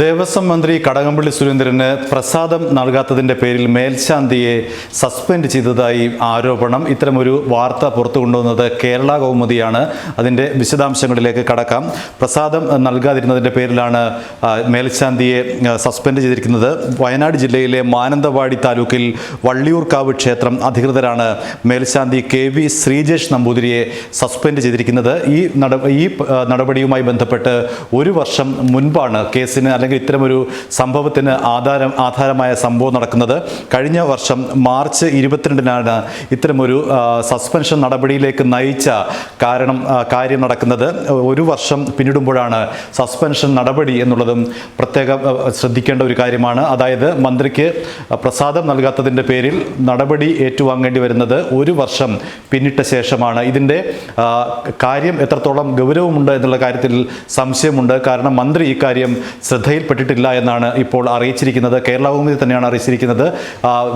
ദേവസ്വം മന്ത്രി കടകംപള്ളി സുരേന്ദ്രന് പ്രസാദം നൽകാത്തതിന്റെ പേരിൽ മേൽശാന്തിയെ സസ്പെൻഡ് ചെയ്തതായി ആരോപണം. ഇത്തരമൊരു വാർത്ത പുറത്തു കൊണ്ടുവന്നത് കേരള കൗമുദിയാണ്. അതിന്റെ വിശദാംശങ്ങളിലേക്ക് കടക്കാം. പ്രസാദം നൽകാതിരുന്നതിന്റെ പേരിലാണ് മേൽശാന്തിയെ സസ്പെൻഡ് ചെയ്തിരിക്കുന്നത്. വയനാട് ജില്ലയിലെ മാനന്തവാടി താലൂക്കിൽ വള്ളിയൂർക്കാവ് ക്ഷേത്രം അധികൃതരാണ് മേൽശാന്തി കെ വി ശ്രീജേഷ് നമ്പൂതിരിയെ സസ്പെൻഡ് ചെയ്തിരിക്കുന്നത്. ഈ നട ഈ നടപടിയുമായി ബന്ധപ്പെട്ട് ഒരു വർഷം മുൻപാണ് കേസിന് അല്ലെങ്കിൽ ഇത്തരമൊരു സംഭവത്തിന് ആധാരം ആധാരമായ സംഭവം നടക്കുന്നത് കഴിഞ്ഞ വർഷം മാർച്ച് ഇരുപത്തിരണ്ടിനാണ് ഇത്തരമൊരു സസ്പെൻഷൻ നടപടിയിലേക്ക് നയിച്ച കാരണം കാര്യം നടക്കുന്നത്. ഒരു വർഷം പിന്നിടുമ്പോഴാണ് സസ്പെൻഷൻ നടപടി എന്നുള്ളതും പ്രത്യേക ശ്രദ്ധിക്കേണ്ട ഒരു കാര്യമാണ്. അതായത് മന്ത്രിക്ക് പ്രസാദം നൽകാത്തതിന്റെ പേരിൽ നടപടി ഏറ്റുവാങ്ങേണ്ടി വരുന്നത് ഒരു വർഷം പിന്നിട്ട ശേഷമാണ്. ഇതിന്റെ കാര്യം എത്രത്തോളം ഗൗരവമുണ്ട് എന്നുള്ള കാര്യത്തിൽ സംശയമുണ്ട്. കാരണം മന്ത്രി ഇക്കാര്യം ശ്രദ്ധയിൽപ്പെട്ടിട്ടില്ല എന്നാണ് ഇപ്പോൾ അറിയിച്ചിരിക്കുന്നത്. കേരള കൗമുദി തന്നെയാണ് അറിയിച്ചിരിക്കുന്നത്.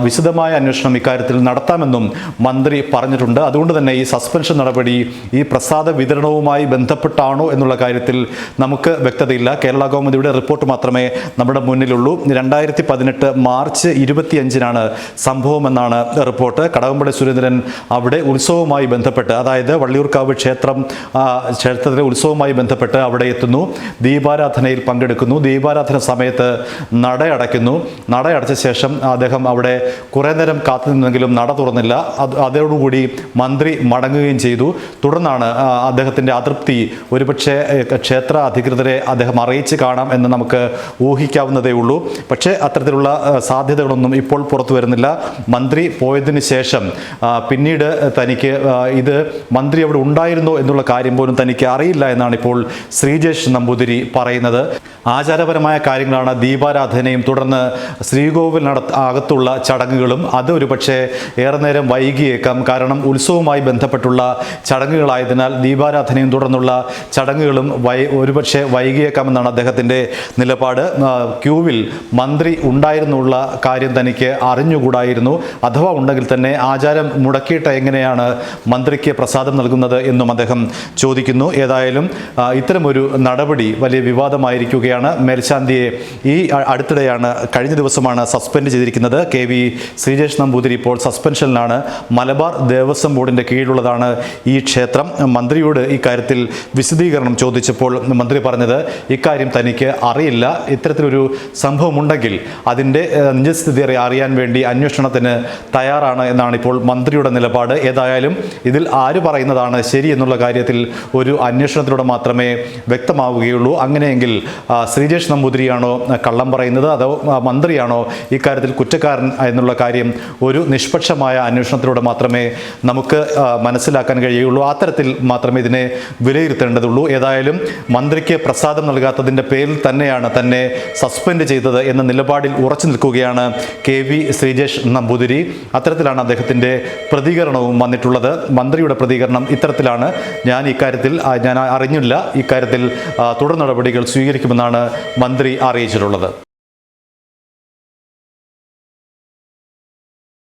വിശദമായ അന്വേഷണം ഇക്കാര്യത്തിൽ നടത്താമെന്നും മന്ത്രി പറഞ്ഞിട്ടുണ്ട്. അതുകൊണ്ട് തന്നെ ഈ സസ്പെൻഷൻ നടപടി ഈ പ്രസാദ വിതരണവുമായി ബന്ധപ്പെട്ടാണോ എന്നുള്ള കാര്യത്തിൽ നമുക്ക് വ്യക്തതയില്ല. കേരള കൗമുദിയുടെ റിപ്പോർട്ട് മാത്രമേ നമ്മുടെ മുന്നിലുള്ളൂ. രണ്ടായിരത്തി പതിനെട്ട് മാർച്ച് ഇരുപത്തിയഞ്ചിനാണ് സംഭവമെന്നാണ് റിപ്പോർട്ട്. കടകംപള്ളി സുരേന്ദ്രൻ അവിടെ ഉത്സവവുമായി ബന്ധപ്പെട്ട് അതായത് വള്ളിയൂർക്കാവ് ക്ഷേത്രം ക്ഷേത്രത്തിലെ ഉത്സവവുമായി ബന്ധപ്പെട്ട് അവിടെ എത്തുന്നു. ദീപാരാധനയിൽ പങ്കെടുക്കുന്നു. ദീപാരാധന സമയത്ത് നട അടയ്ക്കുന്നു. നട അടച്ച ശേഷം അദ്ദേഹം അവിടെ കുറേ നേരം കാത്തു നിന്നെങ്കിലും നട തുറന്നില്ല. അത് അതോടുകൂടി മന്ത്രി മടങ്ങുകയും ചെയ്തു. തുടർന്നാണ് അദ്ദേഹത്തിന്റെ അതൃപ്തി ഒരുപക്ഷെ ക്ഷേത്ര അധികൃതരെ അദ്ദേഹം അറിയിച്ച് കാണാം എന്ന് നമുക്ക് ഊഹിക്കാവുന്നതേ ഉള്ളൂ. പക്ഷേ അത്തരത്തിലുള്ള സാധ്യതകളൊന്നും ഇപ്പോൾ പുറത്തു വരുന്നില്ല. മന്ത്രി പോയതിന് ശേഷം പിന്നീട് തനിക്ക് ഇത് മന്ത്രി അവിടെ ഉണ്ടായിരുന്നോ എന്നുള്ള കാര്യം പോലും തനിക്ക് അറിയില്ല എന്നാണ് ഇപ്പോൾ ശ്രീജേഷ് നമ്പൂതിരി പറയുന്നത്. ആചാരപരമായ കാര്യങ്ങളാണ് ദീപാരാധനയും തുടർന്ന് ശ്രീകോവിൽ നട അകത്തുള്ള ചടങ്ങുകളും. അത് ഒരു പക്ഷേ ഏറെ നേരം വൈകിയേക്കാം. കാരണം ഉത്സവവുമായി ബന്ധപ്പെട്ടുള്ള ചടങ്ങുകളായതിനാൽ ദീപാരാധനയും തുടർന്നുള്ള ചടങ്ങുകളും വൈ ഒരുപക്ഷെ വൈകിയേക്കാമെന്നാണ് അദ്ദേഹത്തിന്റെ നിലപാട്. ക്യൂവിൽ മന്ത്രി ഉണ്ടായിരുന്നുള്ള കാര്യം തനിക്ക് അറിഞ്ഞുകൂടായിരുന്നു. അഥവാ ഉണ്ടെങ്കിൽ തന്നെ ആചാരം മുടക്കിയിട്ട് എങ്ങനെയാണ് മന്ത്രിക്ക് പ്രസാദം നൽകുന്നത് എന്നും അദ്ദേഹം ചോദിക്കുന്നു. ഏതായാലും ഇത്തരമൊരു നടപടി വലിയ വിവാദമായിരിക്കുകയാണ്. മേൽശാന്തിയെ ഈ അടുത്തിടെയാണ് കഴിഞ്ഞ ദിവസമാണ് സസ്പെൻഡ് ചെയ്തിരിക്കുന്നത്. കെ വി ശ്രീജേഷ് നമ്പൂതിരി ഇപ്പോൾ സസ്പെൻഷനിലാണ്. മലബാർ ദേവസ്വം ബോർഡിന്റെ കീഴിലുള്ളതാണ് ഈ ക്ഷേത്രം. മന്ത്രിയോട് ഇക്കാര്യത്തിൽ വിശദീകരണം ചോദിച്ചപ്പോൾ മന്ത്രി പറഞ്ഞത് ഇക്കാര്യം തനിക്ക് അറിയില്ല. ഇത്തരത്തിലൊരു സംഭവമുണ്ടെങ്കിൽ അതിന്റെ നിജസ്ഥിതി അറിയാൻ വേണ്ടി അന്വേഷണത്തിന് തയ്യാറാണ് എന്നാണ് ഇപ്പോൾ മന്ത്രിയുടെ നിലപാട്. ഏതായാലും ഇതിൽ ആര് പറയുന്നതാണ് ശരി എന്നുള്ള കാര്യത്തിൽ ഒരു അന്വേഷണത്തിലൂടെ മാത്രമേ വ്യക്തമാവുകയുള്ളൂ. അങ്ങനെയെങ്കിൽ ആ, നമ്പൂതിരിയാണോ കള്ളം പറയുന്നത് അതോ മന്ത്രിയാണോ ഇക്കാര്യത്തിൽ കുറ്റക്കാരൻ എന്നുള്ള കാര്യം ഒരു നിഷ്പക്ഷമായ അന്വേഷണത്തിലൂടെ മാത്രമേ നമുക്ക് മനസ്സിലാക്കാൻ കഴിയുള്ളൂ അത്തരത്തിൽ മാത്രമേ ഇതിനെ വിലയിരുത്തേണ്ടതുള്ളൂ. ഏതായാലും മന്ത്രിക്ക് പ്രസാദം നൽകാത്തതിന്റെ പേരിൽ തന്നെയാണ് തന്നെ സസ്പെൻഡ് ചെയ്തത് എന്ന നിലപാടിൽ ഉറച്ചു നിൽക്കുകയാണ് കെ വി ശ്രീജേഷ് നമ്പൂതിരി. അത്തരത്തിലാണ് അദ്ദേഹത്തിന്റെ പ്രതികരണവും വന്നിട്ടുള്ളത്. മന്ത്രിയുടെ പ്രതികരണം ഇത്തരത്തിലാണ്. ഞാൻ ഇക്കാര്യത്തിൽ ഞാൻ അറിഞ്ഞില്ല. ഇക്കാര്യത്തിൽ തുടർ നടപടികൾ സ്വീകരിക്കുമെന്നാണ് മന്ത്രി അറിയിച്ചിട്ടുള്ളത്.